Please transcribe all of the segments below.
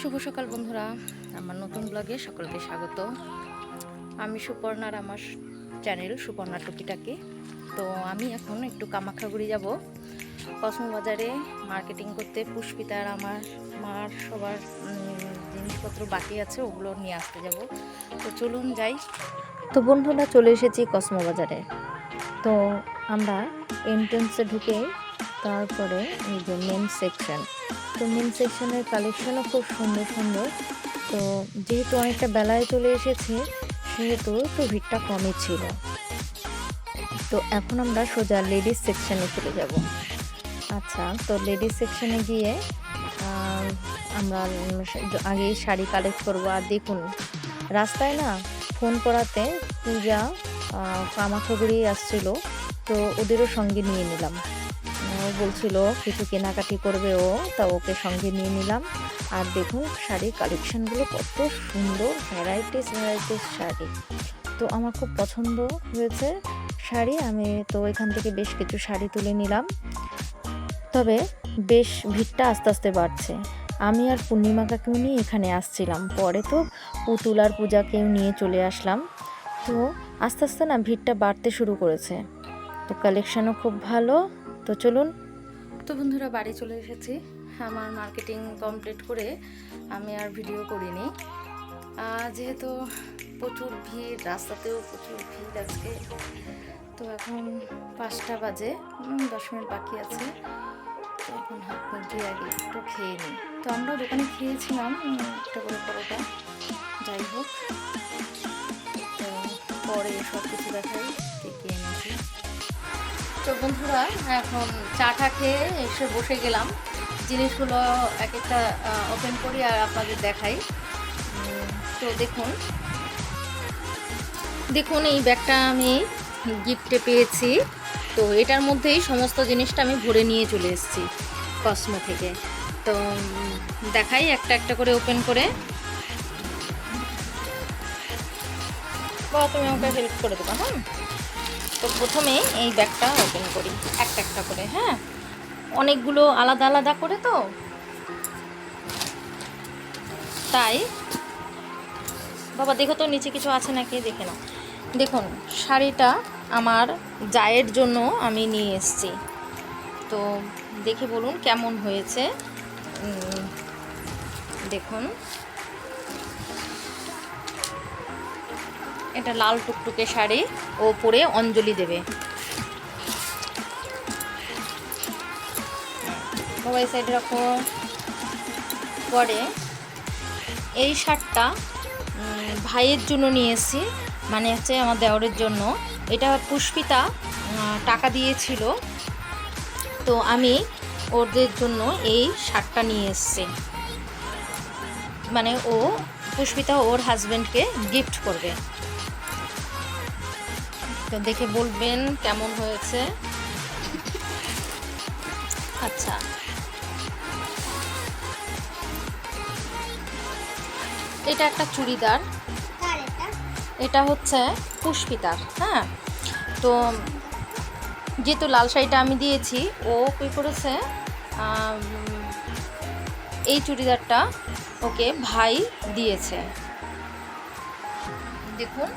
শুভ সকাল বন্ধুরা। আমার নতুন ব্লগে সকলকে স্বাগত। আমি সুপর্ণার আমার চ্যানেল সুপর্ণা টুকিটাকি। তো আমি এখন একটু কামাখ্যাগুড়ি যাব। বাজারে মার্কেটিং করতে পুষ্পিতার আমার মার সবার জিনিসপত্র বাকি আছে, ওগুলো নিয়ে আসতে যাব। তো চলুন যাই। তো বন্ধুরা চলে এসেছি বাজারে তো আমরা এন্ট্রেন্সে ঢুকে তারপরে এই যে মেন সেকশন তো মেন সেকশনের কালেকশনও খুব সুন্দর সুন্দর। তো যেহেতু অনেকটা বেলায় চলে এসেছে সেহেতু তো ভিড়টা কমই ছিল। তো এখন আমরা সোজা লেডিস সেকশনে চলে যাব। আচ্ছা তো লেডিস সেকশনে গিয়ে আমরা আগেই শাড়ি কালেক্ট করব। আর দেখুন রাস্তায় না ফোন করাতে পূজা আহ, কামাখ্যাগুড়ি আসছিল। তো ওদেরও সঙ্গে নিয়ে নিলাম। বলছিল, কিছু কেনাকাটি করবে ও, তা ওকে সঙ্গে নিয়ে নিলাম। আর দেখুন, শাড়ির কালেকশনগুলো কত সুন্দর ভ্যারাইটিস ভ্যারাইটিস শাড়ি। তো আমার খুব পছন্দ হয়েছে শাড়ি। আমি তো এখান থেকে বেশ কিছু শাড়ি তুলে নিলাম। তবে বেশ ভিড়টা আস্তে আস্তে বাড়ছে। আমি আর পূর্ণিমা কাকেও নিয়ে এখানে আসছিলাম। পরে তো পুতুল আর পূজাকেও নিয়ে চলে আসলাম। তো আস্তে আস্তে না ভিড়টা বাড়তে শুরু করেছে। তো কালেকশানও খুব ভালো। তো চলুন তো বন্ধুরা বাড়ি চলে এসেছি। আমার মার্কেটিং কমপ্লিট করে আমি আর ভিডিও করিনি। যেহেতু প্রচুর ভিড়, রাস্তাতেও প্রচুর ভিড় আজকে। তো এখন পাঁচটা বাজে দশ মিনিট বাকি আছে। তো এখন হাত মুখ আগে একটু খেয়ে নিই। তো আমরা দোকানে খেয়েছিলাম একটা করে পরোটা। যাই হোক পরে সব কিছু দেখাই। তো বন্ধুরা, এখন চা চাটা খেয়ে এসে বসে গেলাম। জিনিসগুলো এক একটা ওপেন করি আর আপনাদের দেখাই। তো দেখুন। দেখুন, এই ব্যাগটা আমি গিফটে পেয়েছি। তো এটার মধ্যেই সমস্ত জিনিসটা আমি ভরে নিয়ে চলে এসেছি কসমো থেকে। তো দেখাই একটা একটা করে ওপেন করে। বা তুমি আমাকে হেল্প করে দেবো হ্যাঁ? তো প্রথমে এই ব্যাগটা ওপেন করি, একটা একটা করে হ্যাঁ? অনেকগুলো আলাদা আলাদা করে তো। তাই? বাবা, দেখো তো নিচে কিছু আছে নাকি? দেখে নাও। দেখুন, শাড়িটা আমার জায়ের জন্য আমি নিয়ে এসেছি। তো দেখে বলুন কেমন হয়েছে। দেখুন। এটা লাল টুকটুকে শাড়ি ও পরে অঞ্জলি দেবে। সবাই সাইডে রাখো। পরে এই শার্টটা ভাইয়ের জন্য নিয়ে এসেছি মানে হচ্ছে আমার দেওরের জন্য। এটা পুষ্পিতা টাকা দিয়েছিল। তো আমি ওদের জন্য এই শার্টটা নিয়ে এসেছি। মানে ও পুষ্পিতা ওর হাজব্যান্ডকে গিফট করবে। তো দেখে বলবেন কেমন হয়েছে। আচ্ছা। এটা একটা চুড়িদার। এটা হচ্ছে পুষ্পিতার হ্যাঁ? তো যেহেতু লাল শাড়িটা আমি দিয়েছি, ও কী করেছে এই চুড়িদারটা ওকে ভাই দিয়েছে। দেখুন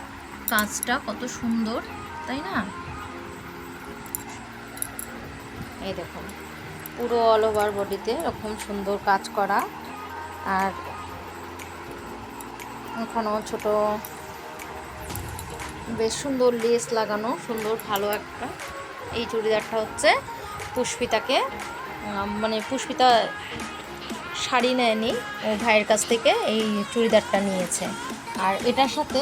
কাজটা কত সুন্দর। তাই না? এই দেখুন, পুরো অল ওভার বডিতে এরকম সুন্দর কাজ করা। আর এখানেও ছোট, বেশ সুন্দর লেস লাগানো, সুন্দর ভালো একটা। এই চুড়িদারটা হচ্ছে পুষ্পিতাকে মানে পুষ্পিতা শাড়ি নেয়নি ভাইয়ের কাছ থেকে এই চুড়িদারটা নিয়েছে। আর এটার সাথে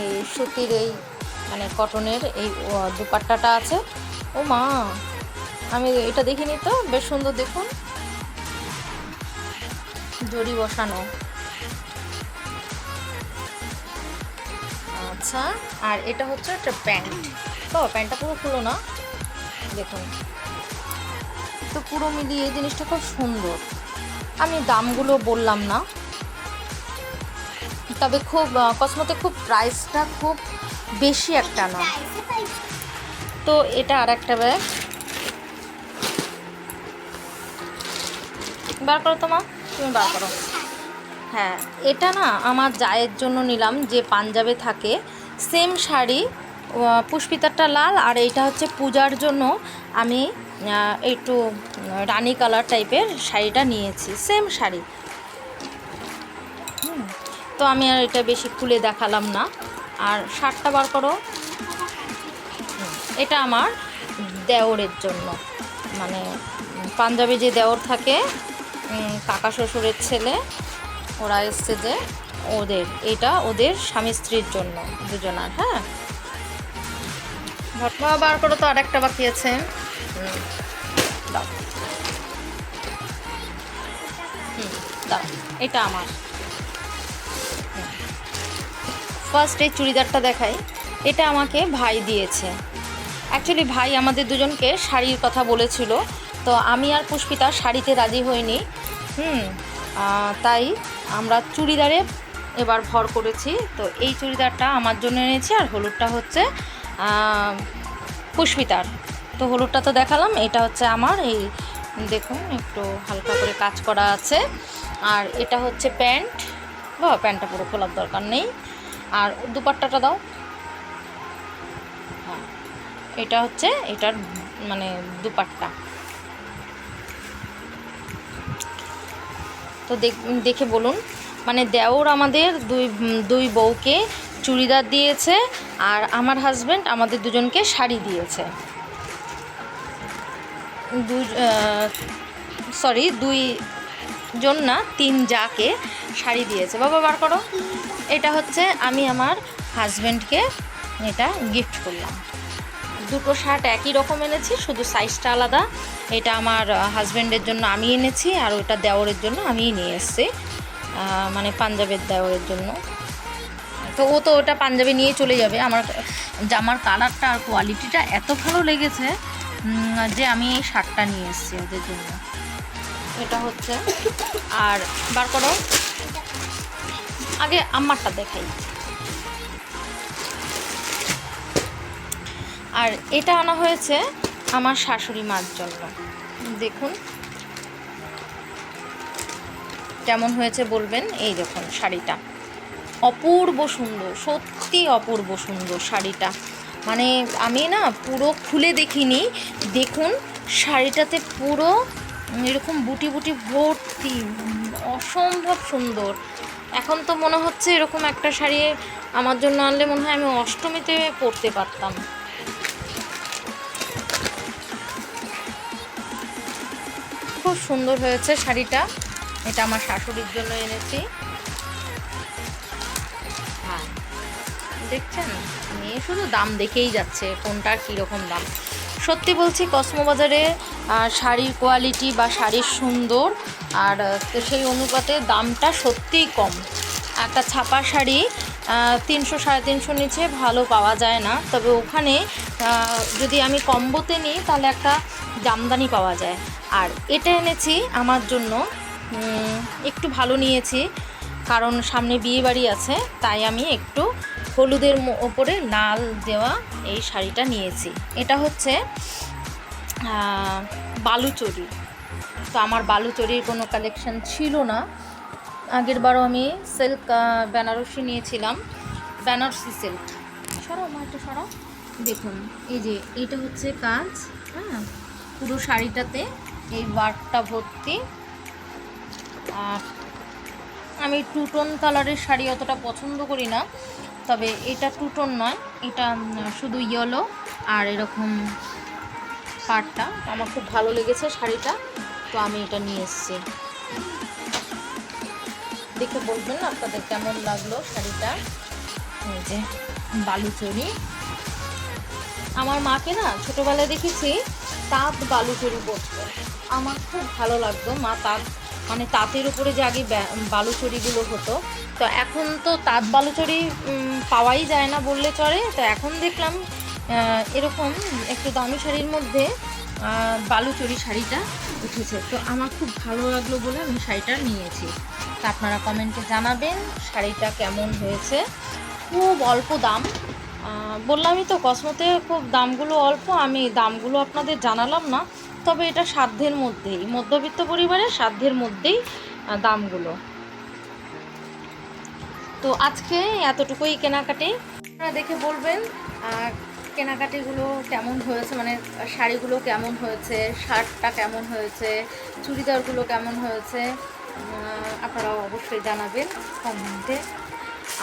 এই সুতির এই মানে কটনের এই দুপাট্টাটা আছে। ও মা, আমি এটা দেখিনি তো, বেশ সুন্দর দেখুন। জড়ি বসানো। আচ্ছা আর এটা হচ্ছে একটা প্যান্ট। তো প্যান্টটা পুরো খুলো না। দেখুন। তো পুরো মিলিয়ে এই জিনিসটা খুব সুন্দর। আমি দামগুলো বললাম না। তবে খুব কসমোতে খুব প্রাইসটা খুব বেশি একটা না। তো এটা আর একটা ব্যাগ বার করো তো মা, তুমি বার করো। হ্যাঁ এটা না আমার জায়ের জন্য নিলাম, যে পাঞ্জাবে থাকে। সেম শাড়ি পুষ্পিতারটা লাল, আর এইটা হচ্ছে পূজার জন্য আমি একটু রানি কালার টাইপের শাড়িটা নিয়েছি সেম শাড়ি। তো আমি আর এটা বেশি খুলে দেখালাম না। শার্টটা বার করো। এটা আমার দেওরের জন্য। মানে পাঞ্জাবি যে দেওর থাকে কাকা শ্বশুরের ছেলে, ওরা এসছে যে ওদের, এটা ওদের স্বামী স্ত্রীর জন্য দুজনার হ্যাঁ? ঘটনা বার করো তো, আরেকটা বাকি আছে। দাও। এটা আমার। ফার্স্ট এই চুড়িদারটা দেখাই। এটা আমাকে ভাই দিয়েছে। অ্যাকচুয়ালি ভাই আমাদের দুজনকে শাড়ির কথা বলেছিল। তো আমি আর পুষ্পিতা শাড়িতে রাজি হইনি। হুম তাই আমরা চুড়িদারে এবার ভর করেছি। তো এই চুড়িদারটা আমার জন্য এনেছি আর হলুদটা হচ্ছে পুষ্পিতার। তো হলুদটা তো দেখালাম, এটা হচ্ছে আমার। এই দেখুন, একটু হালকা করে কাজ করা আছে। আর এটা হচ্ছে প্যান্ট। বা প্যান্টটা পুরো খোলার দরকার নেই। আর দুপাট্টাটা দাও। হ্যাঁ এটা হচ্ছে এটার মানে দুপাট্টা। তো দেখ- বলুন মানে দেওর আমাদের দুই দুই বউকে চুড়িদার দিয়েছে আর আমার হাজব্যান্ড আমাদের দুজনকে শাড়ি দিয়েছে। দুই সরি দুই জন না তিন যাকে শাড়ি দিয়েছে। বাবা, বার করো। এটা হচ্ছে আমি আমার হাজব্যান্ডকে এটা গিফট করলাম। দুটো শার্ট একই রকম এনেছি, শুধু সাইজটা আলাদা। এটা আমার হাজব্যান্ডের জন্য আমি এনেছি আর ওটা দেওয়ারের জন্য আমিই নিয়ে এসেছি। মানে পাঞ্জাবের দেওয়ারের জন্য। তো ও তো ওটা পাঞ্জাবি নিয়ে চলে যাবে। আমার জামার কালারটা আর কোয়ালিটিটা এত ভালো লেগেছে যে আমি এই শার্টটা নিয়ে এসেছি ওদের জন্য। এটা হচ্ছে। আর বার করো। আগে আমারটা দেখাই। আর এটা আনা হয়েছে আমার শাশুড়ি মার জন্য। দেখুন। কেমন হয়েছে বলবেন? এই দেখুন শাড়িটা। অপূর্ব সুন্দর, সত্যি অপূর্ব সুন্দর শাড়িটা। মানে আমি না পুরো খুলে দেখিনি। দেখুন শাড়িটাতে পুরো এরকম বুটি বুটি ভর্তি, অসম্ভব সুন্দর। এখন তো মনে হচ্ছে এরকম একটা শাড়ি আমার জন্য আনলে মনে হয় আমি অষ্টমীতে পরতে পারতাম। খুব সুন্দর হয়েছে শাড়িটা। এটা আমার শাশুড়ির জন্য এনেছি। হ্যাঁ। দেখছেন? মেয়ে শুধু দাম দেখেই যাচ্ছে কোনটার কীরকম দাম। সত্যি বলছি কসমোবাজারে আহ, শাড়ির কোয়ালিটি বা শাড়ির সুন্দর আর তো সেই অনুপাতে দামটা সত্যিই কম। একটা ছাপা শাড়ি তিনশো, সাড়ে তিনশো নিচে ভালো পাওয়া যায় না। তবে ওখানে যদি আমি কম্বোতে নিই, তাহলে একটা জামদানি পাওয়া যায়। আর এটা এনেছি আমার জন্য একটু ভালো নিয়েছি, কারণ সামনে বিয়ে বাড়ি আছে, তাই আমি একটু হলুদের ওপরে লাল দেওয়া এই শাড়িটা নিয়েছি। এটা হচ্ছে বালুচরি। তো আমার বালুচরির কোনো কালেকশন ছিল না। আগের বারও আমি সিল্ক বেনারসি নিয়েছিলাম। বেনারসি সিল্ক সরাও মা একটু সরাও। দেখুন, এই যে এটা হচ্ছে কাজ। হ্যাঁ পুরো শাড়িটাতে এই ওয়ার্কটা ভর্তি। আর আমি টু টোন কালারের শাড়ি অতটা পছন্দ করি না, তবে এটা টুটন নয়, এটা শুধু ইয়েলো আর এরকম পাটটা। আমার খুব ভালো লেগেছে শাড়িটা। তো আমি এটা নিয়ে এসেছি। দেখে বলবেন আপনাদের কেমন লাগল শাড়িটা? এই যে বালুচরি আমার মাকে না ছোটোবেলায় দেখেছি, তাঁত বালুচরি পরতো আমার খুব ভালো লাগতো। মা তাঁত মানে তাঁতের উপরে যে আগে বালুচরিগুলো হতো, তো এখন তো তাঁত বালুচরি পাওয়াই যায় না বললে চলে। তো এখন দেখলাম এরকম একটু দামি শাড়ির মধ্যে বালুচরি শাড়িটা উঠেছে। তো আমার খুব ভালো লাগল বলে আমি শাড়িটা নিয়েছি। তা আপনারা কমেন্টে জানাবেন শাড়িটা কেমন হয়েছে। খুব অল্প দাম। বললামই তো, কসমোতে খুব দামগুলো অল্প, আমি দামগুলো আপনাদের জানালাম না। তবে এটা সাধ্যের মধ্যেই, মধ্যবিত্ত পরিবারের সাধ্যের মধ্যেই দামগুলো। তো আজকে এতটুকুই কেনাকাটি। আপনারা দেখে বলবেন কেনাকাটিগুলো কেমন হয়েছে? মানে শাড়িগুলো কেমন হয়েছে? শার্টটা কেমন হয়েছে? চুড়িদারগুলো কেমন হয়েছে? আপনারা অবশ্যই জানাবেন কমেন্টে।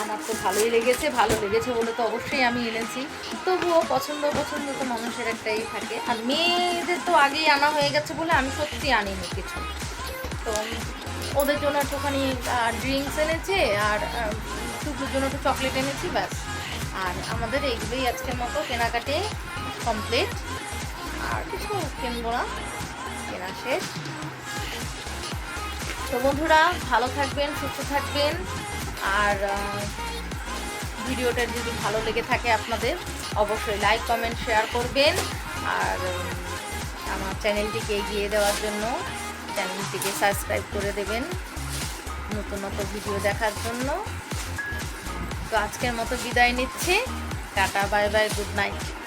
আমার তো ভালোই লেগেছে, ভালো লেগেছে বলে তো অবশ্যই আমি এনেছি। তবুও পছন্দ পছন্দ তো মানুষের একটাই থাকে। আর মেয়েদের তো আগেই আনা হয়ে গেছে বলে আমি সত্যি আনিনি কিছু। তো ওদের জন্য একটুখানি ড্রিঙ্কস এনেছে আর টুকুর জন্য একটু চকলেট এনেছি, ব্যাস। আর আমাদের এগুলোই আজকের মতো, কেনাকাটি কমপ্লিট আর কিছু কিনবো না, কেনা শেষ। তো বন্ধুরা, ভালো থাকবেন, সুস্থ থাকবেন। আর ভিডিওটা যদি ভালো লেগে থাকে আপনাদের, অবশ্যই লাইক কমেন্ট শেয়ার করবেন। আর আমার চ্যানেলটিকে এগিয়ে দেওয়ার জন্য চ্যানেলটিকে সাবস্ক্রাইব করে দেবেন। নতুন নতুন ভিডিও দেখার জন্য। তো আজকের মতো বিদায় নিচ্ছি। Tata bye bye good night.